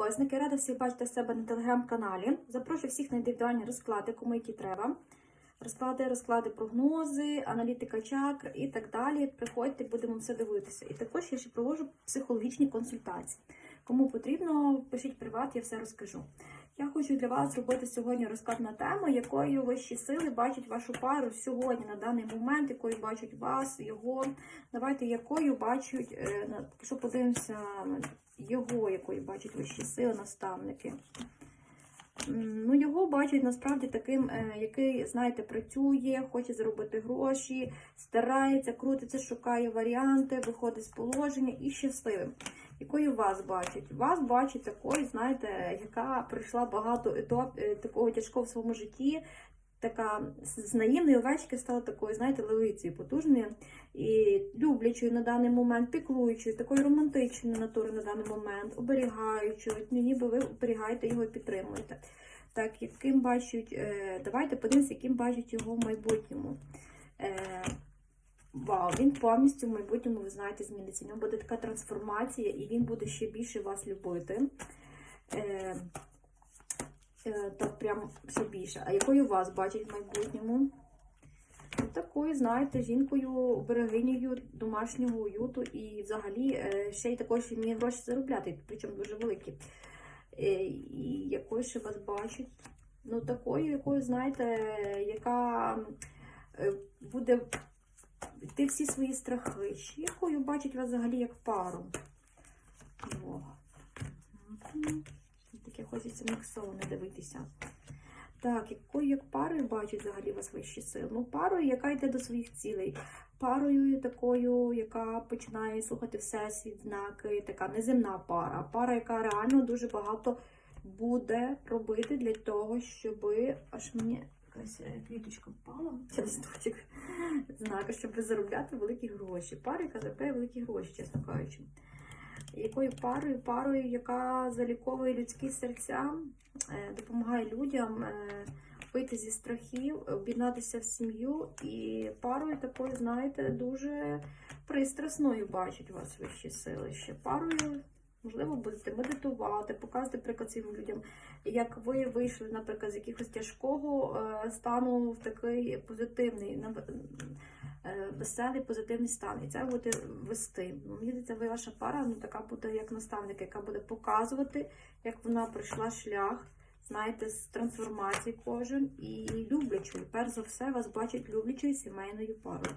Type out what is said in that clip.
підписники. Рада всіх бачити себе на телеграм-каналі. Запрошую всіх на індивідуальні розклади, кому які треба. Розклади, розклади, прогнози, аналітика чакр і так далі. Приходьте, будемо все дивитися. І також я ще проводжу психологічні консультації. Кому потрібно, пишіть приват, я все розкажу. Я хочу для вас зробити сьогодні розклад на тему, якою вищі сили бачать вашу пару сьогодні, на даний момент, якою бачать вас, його. Давайте якою бачать, е, що подивимося, його, якою бачать вищі сили, наставники. Ну, його бачать насправді таким, е, який, знаєте, працює, хоче заробити гроші, старається, крутиться, шукає варіанти, виходить з положення і щасливим. Якою вас бачать? Вас бачать такою, знаєте, яка пройшла багато етап е, такого тяжкого в своєму житті. Така з наївної овечки стала такою, знаєте, левицею потужною і люблячою на даний момент, піклуючою, такою романтичною натурою на даний момент, оберігаючою. Ну, ніби ви оберігаєте його і підтримуєте. Так, яким бачать, е, давайте подивимося, яким бачать його в майбутньому. Е, Вау, він повністю в майбутньому, ви знаєте, зміниться. У нього буде така трансформація, і він буде ще більше вас любити. Е, е, так прям ще більше. А якою вас бачать в майбутньому? Такою, знаєте, жінкою, берегинею домашнього уюту і взагалі е, ще й також вміє гроші заробляти, причому дуже великі. Е, І якою ще вас бачать? Ну, такою, якою, знаєте, яка е, буде йти всі свої страхи. Якою бачать вас взагалі як пару. О. Таке хочеться міксоване дивитися. Так, якою як парою бачать взагалі вас вищі сили? Ну, парою, яка йде до своїх цілей. Парою такою, яка починає слухати всесвіт, знаки, така неземна пара. Пара, яка реально дуже багато буде робити для того, щоб аж мені якась е, квіточка впала, чи листочок, знаки, щоб заробляти великі гроші. Пара, яка заробляє великі гроші, чесно кажучи. Якою парою? Парою, яка заліковує людські серця, е, допомагає людям е, вийти зі страхів, об'єднатися в сім'ю. І парою такою, знаєте, дуже пристрасною бачать вас вищі сили. Ще парою, можливо, будете медитувати, показувати приклад цим людям, як ви вийшли, наприклад, з якогось тяжкого е, стану в такий позитивний, веселий позитивний стан. І це буде вести. Мені здається, ви ваша пара ну, така буде як наставник, яка буде показувати, як вона пройшла шлях. Знаєте, з трансформації кожен і люблячою. Перш за все, вас бачать люблячою сімейною парою.